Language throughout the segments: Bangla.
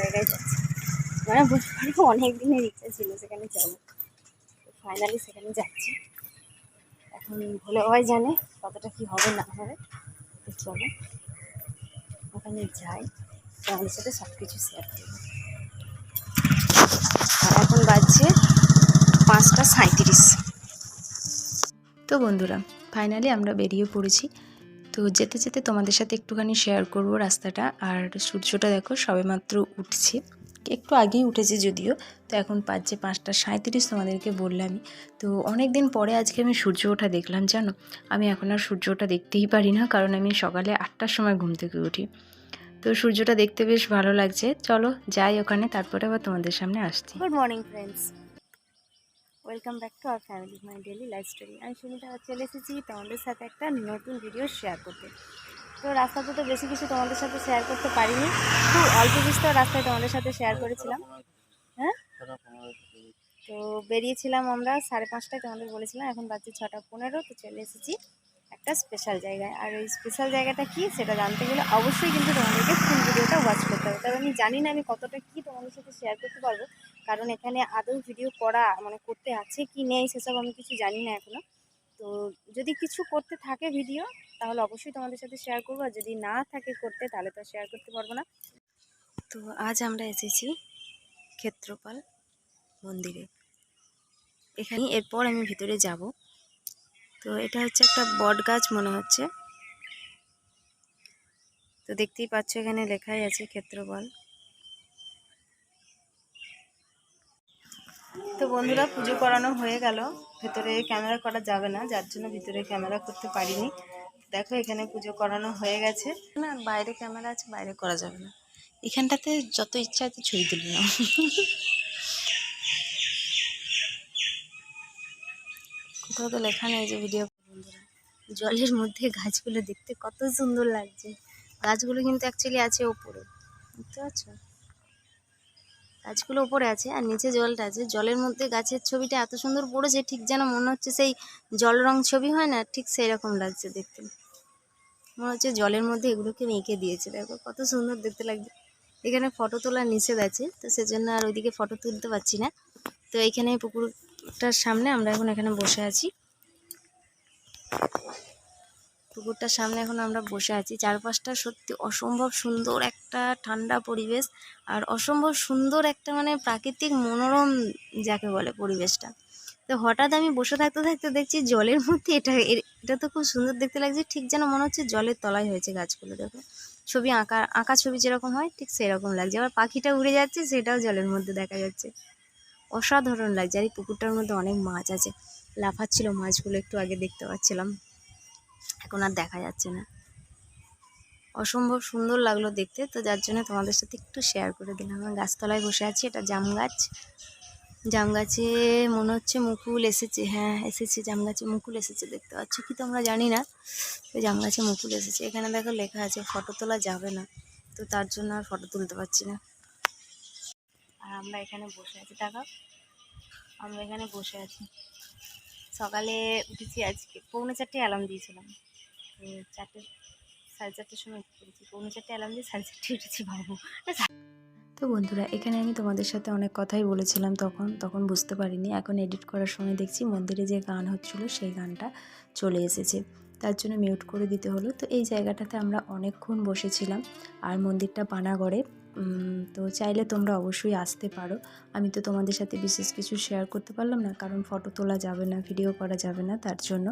জায়গায় যাচ্ছি। মানে পারব অনেক দিনের ইচ্ছা ছিল সেখানে যাব। ফাইনালি সেখানে যাচ্ছি। এখন ভোলে বাবাই জানে কতটা কি হবে না হবে। তো চলো, ওখানে যাই। তোমাদের সাথে সব কিছু শেয়ার করব। আর এখন বাজছে পাঁচটা সাঁত্রিশ তো বন্ধুরা ফাইনালি আমরা বেরিয়ে পড়েছি। তো যেতে যেতে তোমাদের সাথে একটুখানি শেয়ার করব রাস্তাটা। আর সূর্যটা দেখো, সবেমাত্র উঠছে। একটু আগেই উঠেছে যদিও, তো এখন পাচ্ছে পাঁচটা সাঁত্রিশ তোমাদেরকে বললামই। তো অনেক দিন পরে আজকে আমি সূর্য ওঠা দেখলাম, জানো? আমি এখন আর সূর্য ওঠা দেখতেই পারি না, কারণ আমি সকালে আটটার সময় ঘুম থেকে উঠি। তো সূর্যটা দেখতে বেশ ভালো লাগছে। চলো যাই ওখানে, তারপরে আবার তোমাদের সামনে আসছি। Good morning friends welcome back to our family, my daily life story. আমি সুমিতা চলে এসেছি তোমাদের সাথে একটা নতুন ভিডিও শেয়ার করতে। তো রাস্তাতে তো বেশি কিছু তোমাদের সাথে শেয়ার করতে পারিনি। খুব অল্প বিস্তর রাস্তায় তোমাদের সাথে শেয়ার করেছিলাম। হ্যাঁ? তো বেরিয়েছিলাম আমরা সাড়ে পাঁচটায় তোমাদের বলেছিলাম, এখন বাজছে ছটা পনেরো, তো চলে এসেছি একটা স্পেশাল জায়গায়। আর ওই স্পেশাল জায়গাটা কি সেটা জানতে গেলে অবশ্যই কিন্তু তোমাদেরকে ফুল ভিডিওটা ওয়াচ করতে হবে। তবে আমি জানি না আমি কতটা কি তোমাদের সাথে শেয়ার করতে পারব। কারণ এখানে আদৌ ভিডিও করা মানে করতে আছে কি নেই সেসব আমি কিছু জানি না এখনও তো যদি কিছু করতে থাকে ভিডিও তাহলে অবশ্যই তোমাদের সাথে শেয়ার করব। আর যদি না থাকে করতে, তাহলে তো শেয়ার করতে পারব না। তো আজ আমরা এসেছি ক্ষেত্রপাল মন্দিরে। এখানে এরপর আমি ভিতরে যাব। তো এটা হচ্ছে একটা বট গাছ মনে হচ্ছে। তো দেখতেই পাচ্ছ এখানে লেখাই আছে ক্ষেত্রপাল। তো বন্ধুরা পুজো করানো হয়ে গেল। ভেতরে ক্যামেরা করা যাবে না, যার জন্য ভিতরে ক্যামেরা করতে পারিনি। দেখো এখানে পুজো করানো হয়ে গেছে। না, বাইরে ক্যামেরা আছে, বাইরে করা যাবে না। এখানটাতে যত ইচ্ছা আছে ছবি তুলে নাও। কোথাও তো লেখা নেই যে ভিডিও বন্ধুরা। জলের মধ্যে গাছগুলো দেখতে কত সুন্দর লাগছে। গাছগুলো কিন্তু অ্যাকচুয়ালি আছে ওপরে। বুঝতে পারছ? গাছগুলো ওপরে আছে আর নিচে জলটা আছে। জলের মধ্যে গাছের ছবিটা এত সুন্দর পড়েছে, ঠিক যেন মনে হচ্ছে সেই জল রং ছবি হয় না, ঠিক সেই রকম লাগছে দেখতে। মনে হচ্ছে জলের মধ্যে এগুলোকে মেঁকে দিয়েছে। দেখো কত সুন্দর দেখতে লাগছে। এখানে ফটো তোলা নিষেধ আছে, তো সেজন্য আর ওইদিকে ফটো তুলতে পারছি না। তো এইখানে পুকুরটার সামনে আমরা এখন এখানে বসে আছি। পুকুরটার সামনে এখন আমরা বসে আছি। চারপাশটা সত্যি অসম্ভব সুন্দর একটা ঠান্ডা পরিবেশ আর অসম্ভব সুন্দর একটা মানে প্রাকৃতিক মনোরম যাকে বলে পরিবেশটা। তো হঠাৎ আমি বসে থাকতে থাকতে দেখছি জলের মধ্যে এটা এটা তো খুব সুন্দর দেখতে লাগছে, ঠিক যেন মনে হচ্ছে জলের তলায় হয়েছে গাছগুলো, দেখো। ছবি আঁকা আঁকা ছবি যেরকম হয়, ঠিক সেরকম লাগছে। আবার পাখিটা উড়ে যাচ্ছে, সেটাও জলের মধ্যে দেখা যাচ্ছে। অসাধারণ লাগছে। আর এই পুকুরটার মধ্যে অনেক মাছ আছে। লাফাচ্ছিল মাছগুলো, একটু আগে দেখতে পাচ্ছিলাম। এখন আর দেখা যাচ্ছে না। অসম্ভব সুন্দর লাগল দেখতে। তো যার জন্য তোমাদের সাথে একটু শেয়ার করে দিলাম। আমি গাছতলায় বসে আছি, এটা জাম গাছ। জাম গাছে মনে হচ্ছে মুকুল এসেছে। হ্যাঁ এসেছে, জাম গাছে মুকুল এসেছে, দেখতে পাচ্ছ কি তোমরা জানি না। তো জাম গাছে মুকুল এসেছে। এখানে দেখো লেখা আছে, ফটো তোলা যাবে না। তো তার জন্য আর ফটো তুলতে পারছি না। আর আমরা এখানে বসে আছি টাকা আমরা এখানে বসে আছি। সকালে উঠেছি আজকে, পৌনে চারটে অ্যালার্ম দিয়েছিলাম। চারটে সাড়ে চারটের সময় উঠেছি পৌনে চারটে অ্যালার্ম দিয়ে সাড়ে চারটে উঠেছি ভাবো। তো বন্ধুরা, এখানে আমি তোমাদের সাথে অনেক কথাই বলেছিলাম তখন তখন বুঝতে পারিনি। এখন এডিট করার সময় দেখছি মন্দিরে যে গান হচ্ছিল, সেই গানটা চলে এসেছে। তার জন্য মিউট করে দিতে হলো। তো এই জায়গাটাতে আমরা অনেকক্ষণ বসেছিলাম। আর মন্দিরটা পানাগড়ে। তো চাইলে তোমরা অবশ্যই আসতে পারো। আমি তো তোমাদের সাথে বিশেষ কিছু শেয়ার করতে পারলাম না, কারণ ফটো তোলা যাবে না ভিডিও করা যাবে না তার জন্য।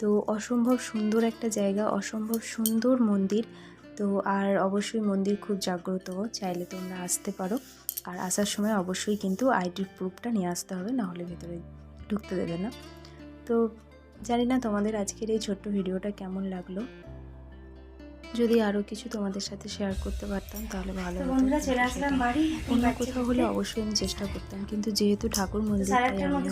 তো অসম্ভব সুন্দর একটা জায়গা, অসম্ভব সুন্দর মন্দির। তো আর অবশ্যই মন্দির খুব জাগ্রত, চাইলে তোমরা আসতে পারো। আর আসার সময় অবশ্যই কিন্তু আইডির প্রুফটা নিয়ে আসতে হবে, না হলে ভেতরে ঢুকতে দেবে না। তো জানি না তোমাদের আজকের এই ছোট্ট ভিডিওটা কেমন লাগল। যদি আরও কিছু তোমাদের সাথে শেয়ার করতে পারতাম তাহলে ভালো হতো। বন্ধুরা চলে আসলাম বাড়ি অন্য কোথাও হলে অবশ্যই আমি চেষ্টা করতাম কিন্তু যেহেতু ঠাকুর মন্দির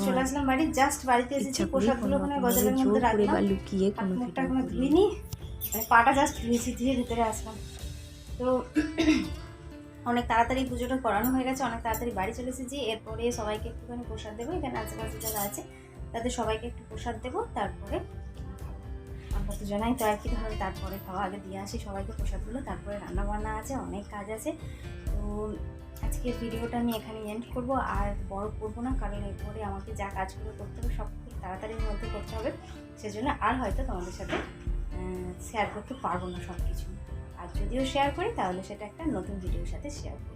চলে আসলাম বাড়ি জাস্ট বাড়িতে এসেছি কোনো ওখানে গজালের মধ্যে করে বা রাখলাম। লুকিয়ে কোনো মুখটা করিনি। ধুইনি পাটা জাস্ট ধুয়েছি ধুয়ে ভিতরে আসলাম। তো অনেক তাড়াতাড়ি পুজোটা করানো হয়ে গেছে অনেক তাড়াতাড়ি বাড়ি চলে এসেছি। এরপরে সবাইকে একটুখানি প্রসাদ দেবো এখানে আশেপাশে যারা আছে তাদের সবাইকে একটু প্রসাদ দেবো তারপরে আমরা তো একই ধরনের তারপরে খাওয়া আগে দিয়ে আসি সবাইকে প্রসাদগুলো, তারপরে রান্না বান্না আছে, অনেক কাজ আছে। তো আজকের ভিডিওটা আমি এখানে এন্ড করব, আর বড় করব না, কারণ এরপরে আমাকে যা কাজগুলো করতে হবে সব খুব তাড়াতাড়ির মধ্যে করতে হবে। সেজন্য আর হয়তো তোমাদের সাথে শেয়ার করতে পারব না সব কিছু আর যদিও শেয়ার করি, তাহলে সেটা একটা নতুন ভিডিওর সাথে শেয়ার করব।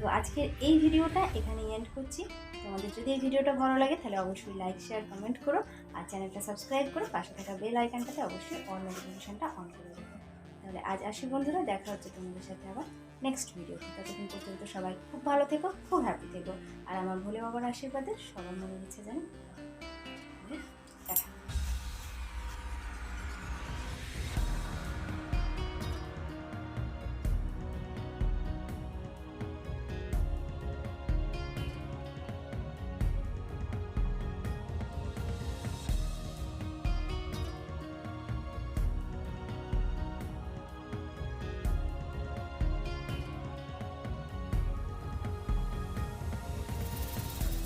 তো আজকের এই ভিডিওটা এখানে এন্ড করছি। তোমাদের যদি এই ভিডিওটা ভালো লাগে, তাহলে অবশ্যই লাইক শেয়ার কমেন্ট করো। আর চ্যানেলটা সাবস্ক্রাইব করো। পাশে থাকা বেল আইকনটাতে অবশ্যই অল নোটিফিকেশনটা অন করে দেবো তাহলে আজ আসি বন্ধুরা, দেখা হচ্ছে তোমাদের সাথে আবার নেক্সট ভিডিও ততক্ষণ পর্যন্ত সবাই খুব ভালো থেকো, খুব হ্যাপি থেকো। আর আমার ভোলে বাবার আশীর্বাদে সবার মনে হচ্ছে জানি